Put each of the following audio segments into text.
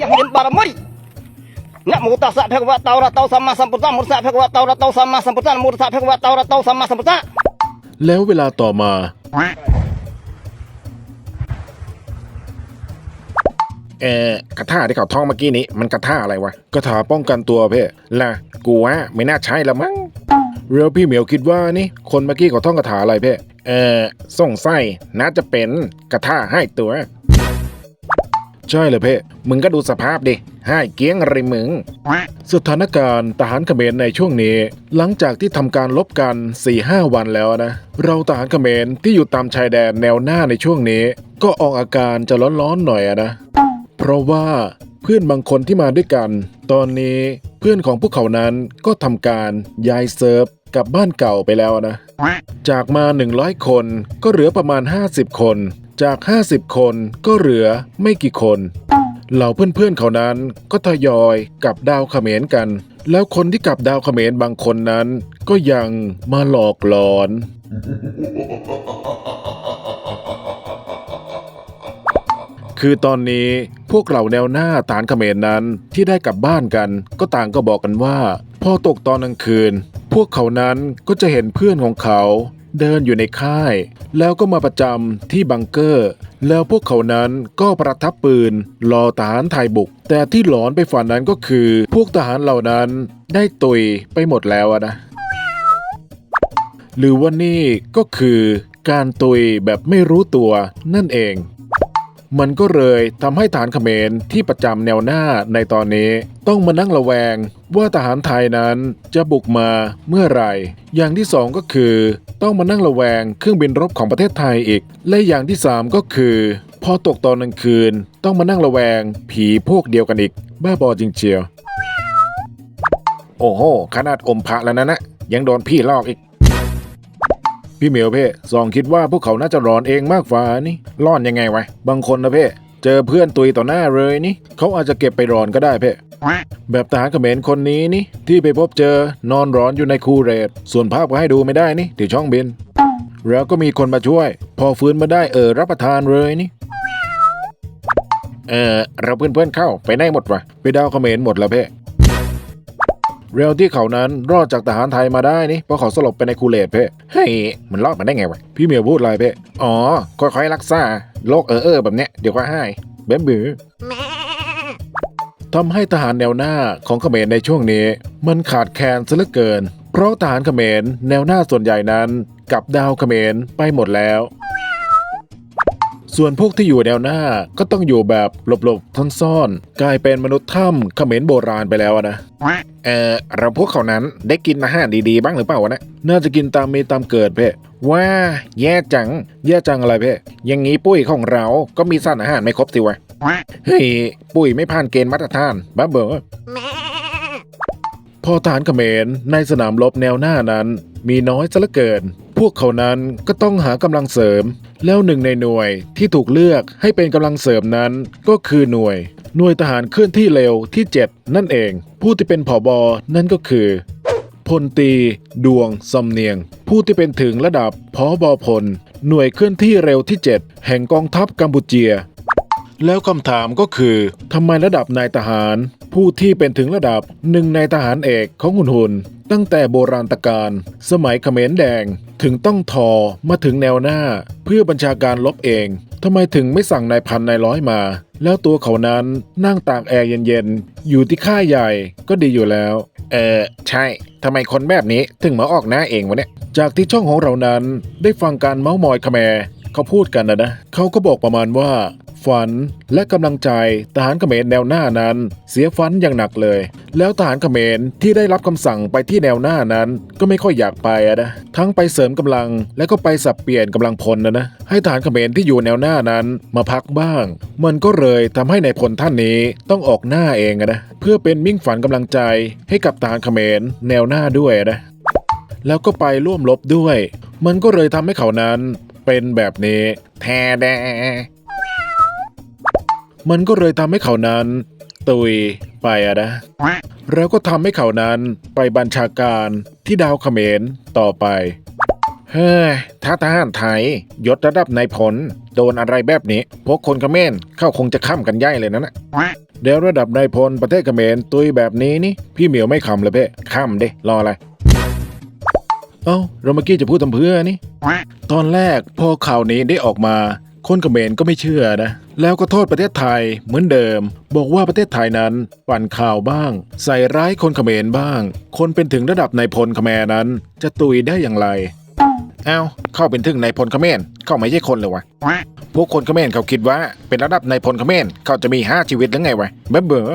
yang yang baramari. Nak muta sa phek wa tau ra tau sama sampurta mursa phek wa tau ra tau sama sampurta mursa phek wa tau ra tau sama sampurta. แล้วเวลาต่อมา เออกระท่าที่เขาท่องเมื่อกี้นี้ มันกระท่าอะไรวะคาถาป้องกันตัวเพ่ล่ะกูว่าไม่น่าใช่ละมั้งแล้วพี่เหมียวคิดว่านี่ คนเมื่อกี้เขาท่องคาถาอะไรเพ่เออสงสัยน่าจะเป็นกระท่าให้ตัว ใช่เลยเพ่ มึงก็ดูสภาพดิให้เกี้ยงอะไรมึง สถานการณ์ทหารเขมรในช่วงนี้ หลังจากที่ทำการลบกัน 4-5 วันแล้วนะ เราทหารเขมรที่อยู่ตามชายแดนแนวหน้าในช่วงนี้ ก็ออกอาการจะร้อนๆหน่อยนะ เพราะว่าเพื่อนบางคนที่มาด้วยกัน ตอนนี้เพื่อนของพวกเขานั้นก็ทำการย้ายเซิร์ฟกลับบ้านเก่าไปแล้วนะ จากมา 100 คนก็เหลือประมาณ 50 คน จาก 50 คนก็เหลือไม่กี่คน เหล่าเพื่อนๆเขานั้นก็ทยอยกลับดาวเขมรกัน แล้วคนที่กลับดาวเขมรบางคนนั้น ก็ยังมาหลอกหลอน คือตอนนี้พวกเหล่าแนวหน้าฐานเขมรนั้นที่ได้กลับบ้านกัน ก็ต่างก็บอกกันว่า พอตกตอนกลางคืน พวกเขานั้นก็จะเห็นเพื่อนของเขาเดินอยู่ในค่าย แล้วก็มาประจำที่บังเกอร์ แล้วพวกเขานั้นก็ประทับปืนรอทหารไทยบุก แต่ที่หลอนไปฝันนั้นก็คือ พวกทหารเหล่านั้นได้ตุยไปหมดแล้วนะ หรือว่านี่ก็คือการตุยแบบไม่รู้ตัวนั่นเอง มันก็เลยทำให้ฐานเขมรที่ประจำแนวหน้าในตอนนี้ ต้องมานั่งระแวงว่าทหารไทยนั้นจะบุกมาเมื่อไหร่ อย่างที่สองก็คือ ต้องมานั่งระแวงเครื่องบินรบของประเทศไทยอีก และอย่างที่สามก็คือ พอตกตอนกลางคืน ต้องมานั่งระแวงผีพวกเดียวกันอีก บ้าบอจริงเชียว โอ้โห ขนาดอมพระแล้วนะนะยังโดนพี่ลอกอีก พี่เหมียวเพ่ซองคิดว่าพวกเขาน่าจะร้อนเองมากฝ่านี่ร่อนยังไงวะบางคนนะเพ่เจอเพื่อนตุยต่อหน้าเลยนี่เขาอาจจะเก็บไปร้อนก็ได้เพ่แบบทหารเขมรคนนี้นี่ที่ไปพบเจอนอนร้อนอยู่ในคูเรตส่วนภาพก็ให้ดูไม่ได้นี่ที่ช่องบิน แล้วก็มีคนมาช่วย พอฟื้นมาได้เออรับประทานเลยนี่เออเราเพื่อนๆเข้าไปได้หมดวะไปดาวเขมรหมดแล้วเพ่ เร็วที่เขานั้นรอดจากทหารไทยมาได้นี่เพราะเขาสลบไปในคูเรตเพ่เฮ้ยมันรอดมาได้ไงวะพี่เมียวพูดอะไรเพ่อ๋อค่อยๆรักษาโรคเออเออแบบเนี้ยเดี๋ยวก็ให้แบมบือทำให้ทหารแนวหน้าของเขมรในช่วงนี้ มันขาดแคลนซะเหลือเกิน เพราะทหารเขมรแนวหน้าส่วนใหญ่นั้นกับดาวเขมรไปหมดแล้ว ส่วนพวกที่อยู่แนวหน้าก็ต้องอยู่แบบหลบๆซ่อนๆกลายเป็นมนุษย์ถ้ำเขมรโบราณไปแล้วอะนะเออเราพวกเขานั้นได้กินอาหารดีๆ บ้างหรือเปล่าวะนะน่าจะกินตามมีตามเกิดเพ่ว้าแย่จัง แย่จังอะไรเพ่อย่างงี้ปุ้ยของเราก็มีสารอาหารไม่ครบสิวะเฮ้ยปุ้ยไม่ผ่านเกณฑ์มาตรฐานบ้าเบอพอทหารเขมรในสนามรบแนวหน้านั้น มีน้อยซะเหลือเกิน พวกเขานั้นก็ต้องหากำลังเสริม แล้วหนึ่งในหน่วยที่ถูกเลือกให้เป็นกำลังเสริมนั้นก็คือหน่วย หน่วยทหารเคลื่อนที่เร็วที่ 7 นั่นเอง ผู้ที่เป็นผอบอนั่นก็คือพลตี ดวงสำเนียง ผู้ที่เป็นถึงระดับพอบอพล หน่วยเคลื่อนที่เร็วที่ 7 แห่งกองทัพกัมพูเชีย แล้วคำถามก็คือทำไมระดับนายทหาร ผู้ที่เป็นถึงระดับหนึ่งในทหารเอกของหุนหุนตั้งแต่โบราณตกาลสมัยเขมรแดงถึงต้องทอมาถึงแนวหน้า เพื่อบัญชาการลบเองทำไมถึงไม่สั่งนายพันนายร้อยมา แล้วตัวเขานั้นนั่งตากแอร์เย็นๆ อยู่ที่ค่ายใหญ่ก็ดีอยู่แล้ว เออ ใช่ทำไมคนแบบนี้ถึงมาออกหน้าเองวะเนี่ย จากที่ช่องของเรานั้นได้ฟังการเมาส์มอยขแม เขาพูดกันนะนะเขาก็บอกประมาณว่า ฝันและกำลังใจทหารเขมรแนวหน้านั้น เสียฝันอย่างหนักเลย แล้วทหารเขมรที่ได้รับคำสั่งไปที่แนวหน้านั้น ก็ไม่ค่อยอยากไปอะนะทั้งไปเสริมกำลังและก็ไปสับเปลี่ยนกำลังพลนะนะให้ทหารเขมรที่อยู่แนวหน้านั้นมาพักบ้าง มันก็เลยทำให้ในายพลท่านนี้ต้องออกหน้าเองนะเพื่อเป็นมิ่งฝันกำลังใจให้กับทหารเขมรแนวหน้าด้วยนะแล้วก็ไปร่วมรบด้วย มันก็เลยทำให้เขานั้น เป็นแบบนี้ แทแดมันก็เลยทำให้เขานั้น ตุยไปอะนะ แล้วก็ทำให้เขานั้นไปบัญชาการที่ดาวเขมรต่อไป เฮ้ยถ้าทหารไทยยศระดับนายพลโดนอะไรแบบนี้ พวกคนเขมรเข้าคงจะข้ามกันย่ายเลยนะนะเดี๋ยวระดับนายพลประเทศเขมรตุยแบบนี้นี่ พี่เหมียวไม่ขำเลยเพ่ขำเด้รออะไร เอ้าเราเมื่อกี้จะพูดทำเพื่อนี่ตอนแรกพอข่าวนี้ได้ออกมา คนเขมรก็ไม่เชื่อนะ แล้วก็โทษประเทศไทยเหมือนเดิม บอกว่าประเทศไทยนั้นปั่นข่าวบ้าง ใส่ร้ายคนเขมรบ้าง คนเป็นถึงระดับนายพลเขมรนั้น จะตุยได้อย่างไรเอ้าเข้าเป็นถึงนายพลเขมรเข้าไม่ใช่คนเลยวะพวกคนเขมรเขาคิดว่าเป็นระดับนายพลเขมรเขาจะมีห้าชีวิตหรือไงวะเบ้อเบ้อ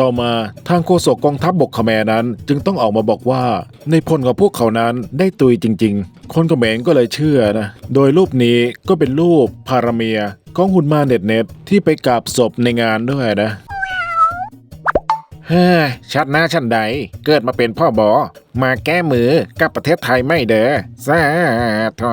ต่อมาทางโฆษกกองทัพบบกเขมรนั้น จึงต้องออกมาบอกว่า ในพลของพวกเขานั้นได้ตุยจริง ๆ คนเขมรก็เลยเชื่อนะ โดยรูปนี้ก็เป็นรูปพาราเมียของหุ่นมาเน็ตเน็ตที่ไปกราบศพในงานด้วยนะฮ้ชัดหน้าชันใด เกิดมาเป็นพ่อบอ มาแก้มือกับประเทศไทยไม่เด้อสาธุ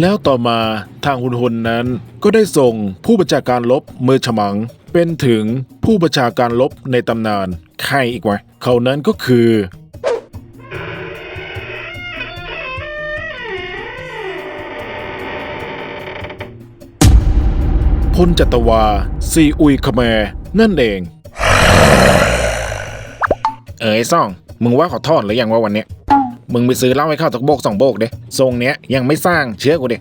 แล้วต่อมาทางหุนหุนนั้นก็ได้ส่งผู้บัญชาการลบมือฉมัง เป็นถึงผู้บัญชาการลบในตำนานใครอีกวะเขานั้นก็คือ พลจัตวา ซีอุยคแมรนั่นเอง เอ๋ยซ่อง มึงว่าขอโทษหรือยังว่าวันเนี้ยมึงไปซื้อเหล้าให้เข้าสักโบกสองโบกเด้ทรงเนี้ยยังไม่สร้างเชื่อกูเด้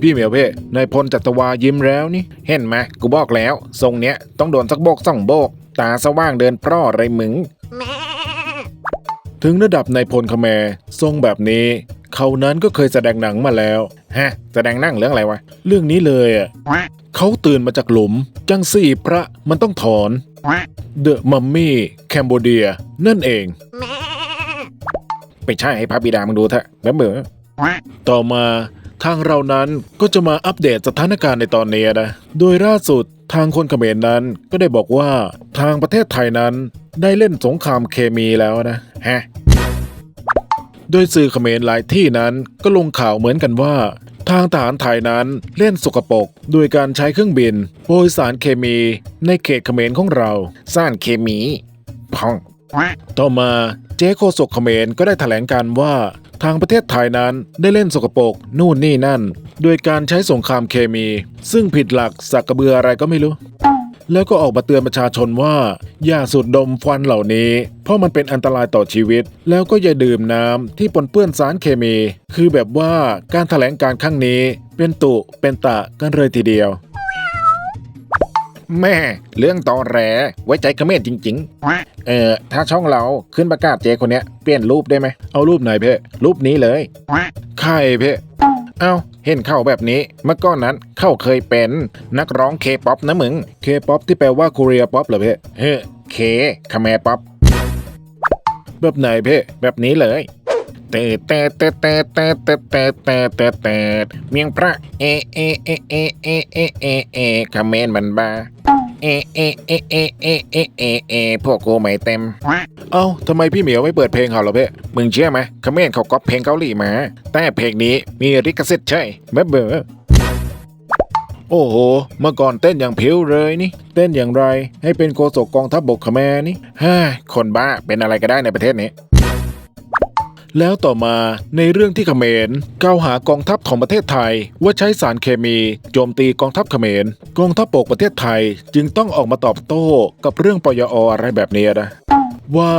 พี่เหมียวเพ่นายพลจัตวายิ้มแล้วนี่ เห็นไหมกูบอกแล้ว ทรงเนี้ยต้องโดนสักโบกสองโบก ตาสว่างเดินปล้ออะไรมึง ถึงระดับนายพลคแมรทรงแบบนี้ เขานั้นก็เคยแสดงหนังมาแล้ว ฮะ แสดงนั่งเรื่องอะไรวะ เรื่องนี้เลยอะเขาตื่นมาจากหลุม จังสี่พระมันต้องถอนเดอะมัมมี่แคมโบเดียนั่นเองไปใช่ให้พระบิดามึงดูเถอะแบบเบื่อต่อมา ทางเรานั้นก็จะมาอัปเดตสถานการณ์ในตอนนี้นะ โดยล่าสุดทางคนเขมรนั้นก็ได้บอกว่าทางประเทศไทยนั้นได้เล่นสงครามเคมีแล้วนะฮะโดยสื่อเขมรหลายที่นั้นก็ลงข่าวเหมือนกันว่า ทางทหารไทยนั้นเล่นสกปรกโดยการใช้เครื่องบินโปรยสารเคมีในเขตเขมรของเราสร้างเคมีพองต่อมาเจ๊โคศกเขมรก็ได้แถลงการว่า ทางประเทศไทยนั้นได้เล่นสกปรกนู่นนี่นั่น โดยการใช้สงครามเคมี ซึ่งผิดหลักสักกระเบืออะไรก็ไม่รู้ แล้วก็ออกมาเตือนประชาชนว่า อย่าสูดดมควันเหล่านี้ เพราะมันเป็นอันตรายต่อชีวิต แล้วก็อย่าดื่มน้ำที่ปนเปื้อนสารเคมี คือแบบว่าการแถลงการครั้งนี้ เป็นตุเป็นตะกันเลยทีเดียว แม่เรื่องตอแหลไว้ใจเขมรจริง ๆ เออถ้าช่องเราขึ้นประกาศเจคนเนี้ยเปลี่ยนรูปได้ไหมเอารูปไหนเพ่รูปนี้เลยใครเพ่เอ้าเห็นเข้าแบบนี้เมื่อก่อนนั้นเข้าเคยเป็นนักร้องเคป๊อปนะมึงเคป๊อปที่แปลว่า k ค r รียป๊อปเหรอเพ่เฮ้เคคาแมป๊อปแบบไหนเพ่แบบนี้เลยเตะเตะเตะเตะเตะเตะเตะเตะเตะเตะเมียงพระเอเอเอเอเอเอเอเอคาเมนมันบา เอเอเอเอเอเอเอเอพวกกูไม่เต็ม เอ้าทำไมพี่เหมียวไม่เปิดเพลงเขาเหรอเพ่มึงเชื่อไหมคาเมนเขาก๊อปเพลงเกาหลีมา แต่เพลงนี้มีลิขสิทธิ์ใช่แบบเบอร์โอ้โห เมื่อก่อนเต้นอย่างผิวเลยนี่ เต้นอย่างไร ให้เป็นโฆษกกองทัพบบกขแมนี่เฮ้ยคนบ้าเป็นอะไรก็ได้ในประเทศนี้ แล้วต่อมาในเรื่องที่เขมรกล่าวหากองทัพของประเทศไทย ว่าใช้สารเคมีโจมตีกองทัพเขมรกองทัพบกประเทศไทยจึงต้องออกมาตอบโต้กับเรื่องปยออะไรแบบนี้นะ ว่า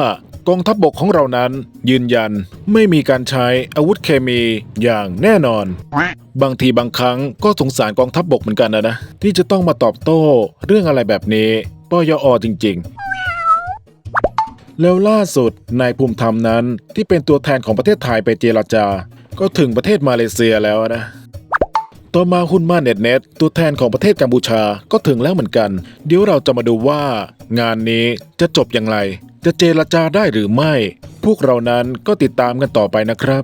กองทัพบกของเรานั้น ยืนยันไม่มีการใช้อาวุธเคมีอย่างแน่นอน บางทีบางครั้งก็สงสารกองทัพบกเหมือนกันนะนะที่จะต้องมาตอบโต้เรื่องอะไรแบบนี้ปยอจริง ๆ แล้วล่าสุดนายภูมิธรรมนั้นที่เป็นตัวแทนของประเทศไทยไปเจรจา ก็ถึงประเทศมาเลเซียแล้วนะ ต่อมาคุณมาเน็ตเน็ตตัวแทนของประเทศกัมพูชาก็ถึงแล้วเหมือนกัน เดี๋ยวเราจะมาดูว่า งานนี้จะจบอย่างไร จะเจรจาได้หรือไม่ พวกเรานั้นก็ติดตามกันต่อไปนะครับ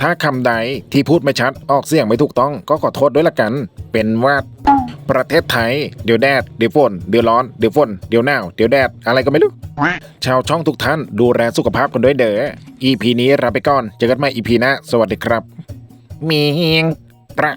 ถ้าคำใดที่พูดไม่ชัดออกเสียงไม่ถูกต้องก็ขอโทษด้วยละกัน เป็นว่า ประเทศไทย เดี๋ยวแดด เดี๋ยวฝน เดี๋ยวร้อน เดี๋ยวฝน เดี๋ยวหนาว เดี๋ยวแดด อะไรก็ไม่รู้ ชาวช่องทุกท่านดูแลสุขภาพกันด้วยเด้อ EP นี้ลาไปก่อน เจอกันใหม่ EP หน้า สวัสดีครับมียงประ